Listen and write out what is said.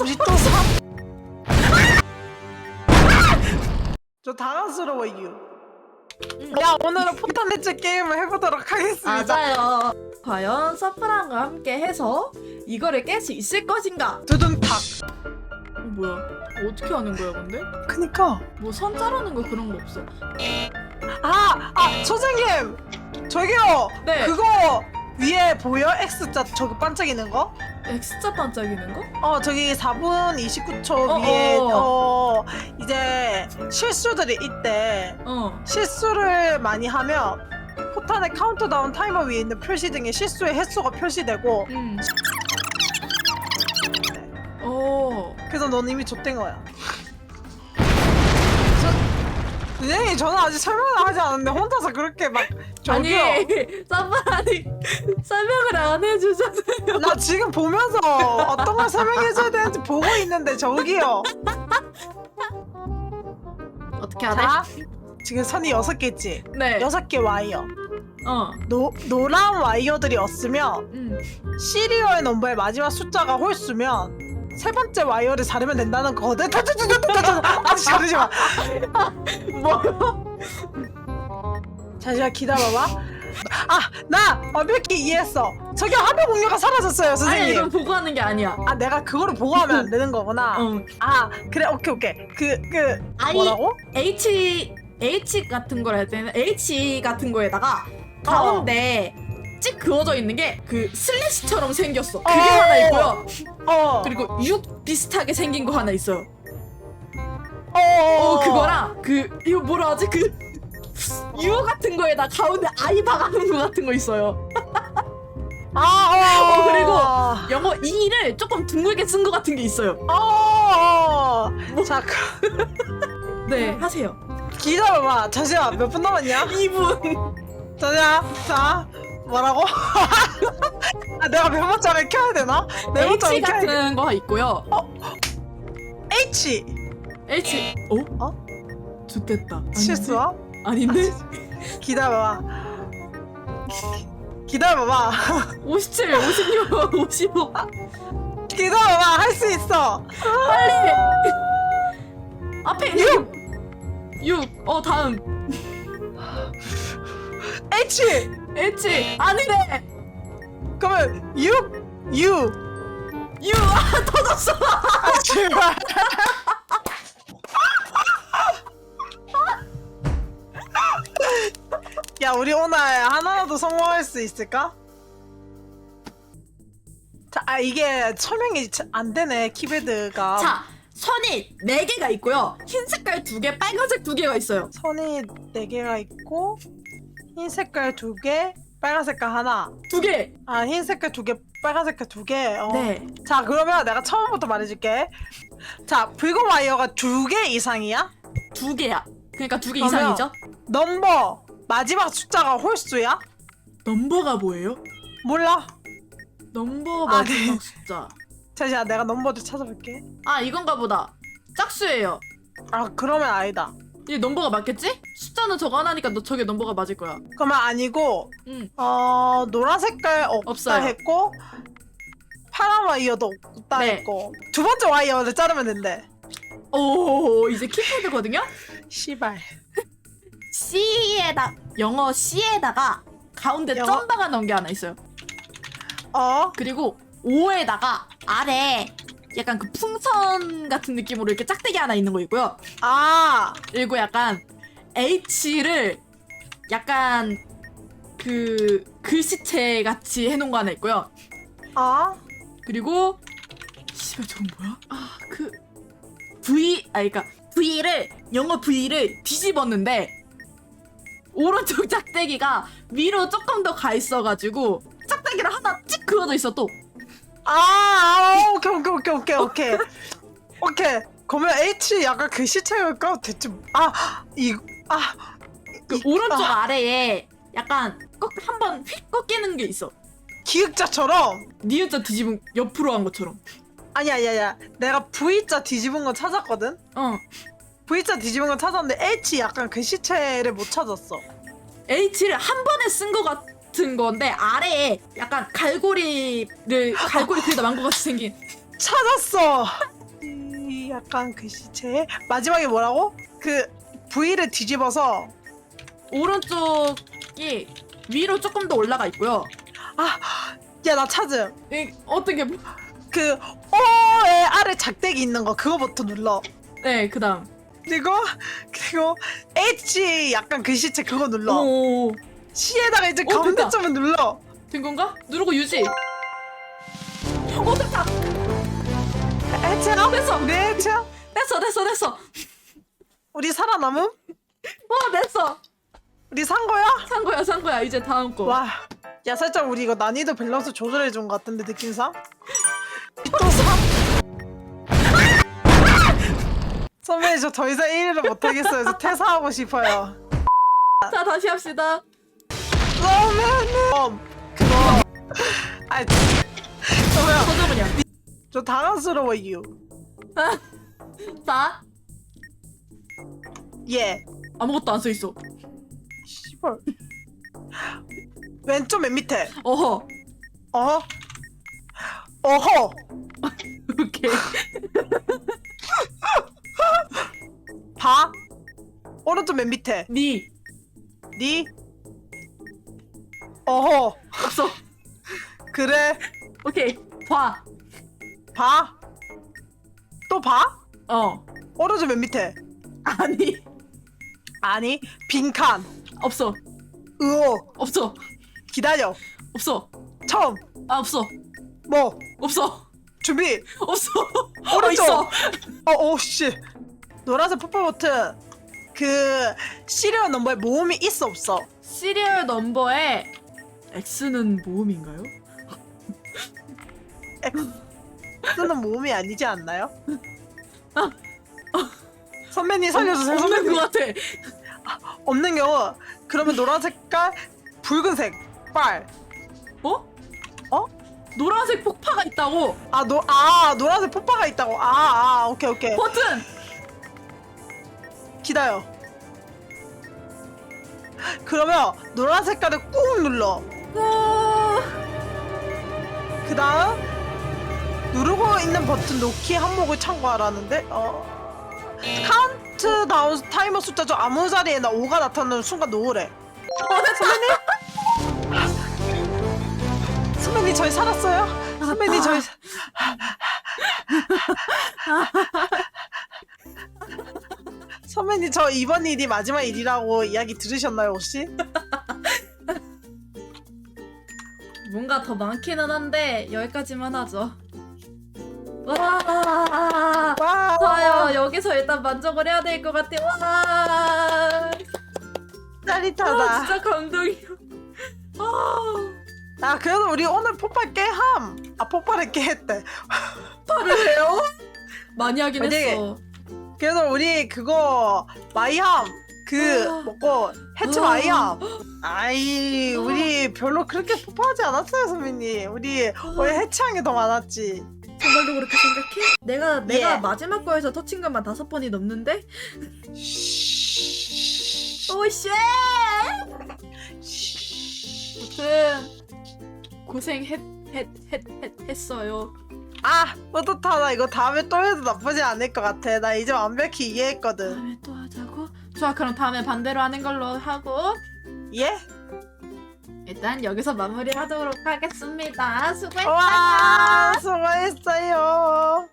우리 또 삼. 저 당황스러워요. 야 오늘은 포탄 대체 게임을 해보도록 하겠습니다. 맞아요. 과연 서프랑과 함께 해서 이거를 깰 수 있을 것인가? 두둥탁. 어, 뭐야? 어떻게 하는 거야, 근데? 그니까. 뭐 선 자르는 거 그런 거 없어? 아, 아, 선생님! 저기요! 네. 그거 위에 보여? X자 저기 반짝이는 거? X자 반짝이는 거? 어, 저기 4분 29초 어, 위에, 어. 어, 이제 실수들이 있대. 어. 실수를 많이 하면 포탄의 카운트다운 타이머 위에 있는 표시 등의 실수의 횟수가 표시되고, 음. 어. 그래서 넌 이미 좆된 거야. 선생님, 저는 아직 설명을 하지 않았는데 혼자서 그렇게 막, 저기요. 아니, 서프라니 설명을 안 해주잖아요. 나 지금 보면서 어떤 걸 설명해줘야 되는지 보고 있는데 저기요. 어떻게 하래? 자, 지금 선이 여섯 개지. 네. 여섯 개 와이어. 어. 노 노란 와이어들이 없으면 음. 시리얼 넘버의 마지막 숫자가 홀수면 세 번째 와이어를 자르면 된다는 거거든. 아직 자르지 마. 뭐요? 잠시만 기다려봐. 아, 나 완벽히 이해했어. 저기 화면 공유가 사라졌어요, 아니 선생님. 이건 보고 하는 게 아니야. 아, 내가 그거를 보고 하면 안 되는 거구나. 어. 아, 그래, 오케이, 오케이. 그, 그, 아이 뭐라고? H H 같은 걸 할 때는 H 같은 거에다가 가운데 찍 그어져 있는 게 그 슬래시처럼 생겼어. 그게 어. 하나 있고요. 어, 그리고 6 비슷하게 생긴 거 하나 있어요. 어, 어 그거랑 그 이거 뭐라 하지 그 U 같은 거에다 가운데 아이 박아놓은 거 같은 거 있어요. 아, 어, 어, 그리고 영어 E를 조금 둥글게 쓴 거 같은 게 있어요. 어, 어. 자, 그, 네 하세요. 기다려봐. 잠시만, 몇 분 남았냐? 2분. 자자, 자, 뭐라고? 아, 내가 메모장을 켜야 되나? 메모장을 H 켜야 돼. 같은 거 있고요. H H 어? 어? 좋됐다. 아닌데? 실수야? 아닌데? 기다려봐. 기다려봐. 57, 56, 55. 기다려봐. 할 수 있어. 빨리. 앞에 있는 6. 6. 어 다음. H. H. 아니네. 그러면 6, U. 6. 아 터졌어. 아, 제발. 야, 우리 오늘 하나라도 성공할 수 있을까? 자, 아, 이게 설명이 자- 안 되네, 키배드가. 자 선이 4개가 있고요. 흰 색깔 2개, 빨간색 2개가 있어요. 선이 4개가 있고, 흰 색깔 2개, 빨간 색깔 하나. 2개. 아, 흰 색깔 2개, 빨간 색깔 2개. 어. 네. 자, 그러면 내가 처음부터 말해줄게. 자, 붉은 와이어가 2개 이상이야? 2개야. 그러니까 2개 그러면- 이상이죠? 넘버, 마지막 숫자가 홀수야? 넘버가 뭐예요? 몰라. 넘버가 아, 네. 마지막 숫자. 잠시만, 내가 넘버를 찾아볼게. 아 이건가 보다. 짝수예요. 아, 그러면 아니다. 이게 넘버가 맞겠지? 숫자는 저거 하나니까 너 저게 넘버가 맞을 거야. 그러면 아니고, 응. 어, 노란 색깔 없다 없어요. 했고, 파란 와이어도 없다 네. 했고, 두 번째 와이어를 자르면 된대. 오 이제 키패드거든요. 씨발. C에다 영어 C에다가 가운데 영어? 점바가 넣은 게 하나 있어요. 어? 그리고 O에다가 아래 약간 그 풍선 같은 느낌으로 이렇게 짝대기 하나 있는 거 있고요. 아, 그리고 약간 H를 약간 그 글씨체 같이 해놓은 거 하나 있고요. 아, 그리고 씨발 저건 뭐야? 아 그 V 아 그러니까 V를 영어 V를 뒤집었는데 오른쪽 짝대기가 위로 조금 더 가 있어가지고 짝대기를 하나 찍 그어져 있어 또. 아, 아, 오케이, 오케이, 오케이, 오케이. 그러면 H 약간 글씨체일까? 대충, 아, 이, 아, 그 이- 오른쪽 아, 아래에 약간 꺾 한번 휙 꺾이는 게 있어. 기역자처럼. 니은자 뒤집은 옆으로 한 것처럼. 아니, 아니, 아니야. 내가 V자 뒤집은 건 찾았거든? 어. V자 뒤집은 건 찾았는데 H 약간 글씨체를 못 찾았어. H를 한 번에 쓴 것 같은 건데 아래에 약간 갈고리를 갈고리 만것 같이 생긴 찾았어. 이 약간 그 시체 마지막에 뭐라고? 그 V를 뒤집어서 오른쪽이 위로 조금 더 올라가 있고요. 야 나 찾음. 이, 어떻게 그 O의 아래 작대기 있는 거 그거부터 눌러. 네 그다음. 그리고 그리고 H 약간 그 시체 그거 눌러. 오. C에다가 이제 어, 가운데 됐다. 점을 눌러. 된 건가? 누르고 유지. 해체야? 됐어. 네 해체야? 됐어 됐어 됐어. 우리 살아남음? 어 됐어. 우리 산 거야? 산 거야 산 거야 이제 다음 거. 와, 야 살짝 우리 이거 난이도 밸런스 조절해 준 것 같은데 느낌상? 또 사? 선배님 저 더 이상 1위를 못하겠어요. 저 퇴사하고 싶어요. 자 다시 합시다. 선배님! 그거 아, 저야 서정은이야. 저 당황스러워요. 자 예. 아무것도 안 써 있어. 시벌. 왼쪽 맨 밑에. 어허. 어? 어허. 오케이. 봐. 오른쪽 맨 밑에. 니 니. 어허. 없어. 그래. 오케이. 봐. 봐. 또 봐? 어. 오른쪽 맨 밑에. 아니 아니, 빈칸. 없어. 으오. 없어. 기다려. 없어. 처음. 아 없어. 뭐. 없어. 준비. 없어. 오른쪽. 어. 어, 오, 씨. 노란색 퍼플 버튼. 그, 시리얼 넘버에 모음이 있어, 없어? 시리얼 넘버에 X는 모음인가요? 쓰는 모음이 아니지 않나요? 아. 선배님 살려주세요, 없는 선배님. 것 같아. 없는 경우, 그러면 노란 색깔, 붉은색, 빨. 어? 어? 노란색 폭파가 있다고. 아, 노, 아, 노란색 폭파가 있다고. 아, 아, 오케이, 오케이. 버튼. 기다려. 그러면 노란 색깔을 꾹 눌러. 어... 그 다음 누르고 있는 버튼 놓기 항목을 참고하라는데 어 카운트 다운 타이머 숫자 중 아무 자리에 나 5가 나타나는 순간 놓으래 어 됐다. 선배님 저희 살았어요? 선배님 저희 사- 선배님 저 이번 일이 마지막 일이라고 이야기 들으셨나요 혹시? 뭔가 더 많기는 한데 여기까지만 하죠. 와. 와 좋아요. 여기서 일단 만족을 해야 될 것 같아. 와. 짜릿하다 아, 진짜 감동이야. 아. 아 그래도 우리 오늘 폭발 깨함 아 폭발을 깨했대 팔을 해요? 많이 하긴 아니, 했어. 그래도 우리 그거 마이함 그 아. 먹고 해치 아. 마이함 아이 우리 별로 그렇게 폭발하지 않았어요 선배님 우리 원래 해치한 게 더 많았지 정말로 그렇게 생각해? 내가 내가 예. 마지막 거에서 터친 것만 다섯 번이 넘는데? 오쉣! 무튼 고생했 했, 했, 했, 했어요. 아 뿌듯하다 이거 다음에 또 해도 나쁘지 않을 것 같아 나 이제 완벽히 이해했거든 다음에 또 하자고? 좋아 그럼 다음에 반대로 하는 걸로 하고 예? 일단 여기서 마무리하도록 하겠습니다. 수고했다. 와 수고했어요.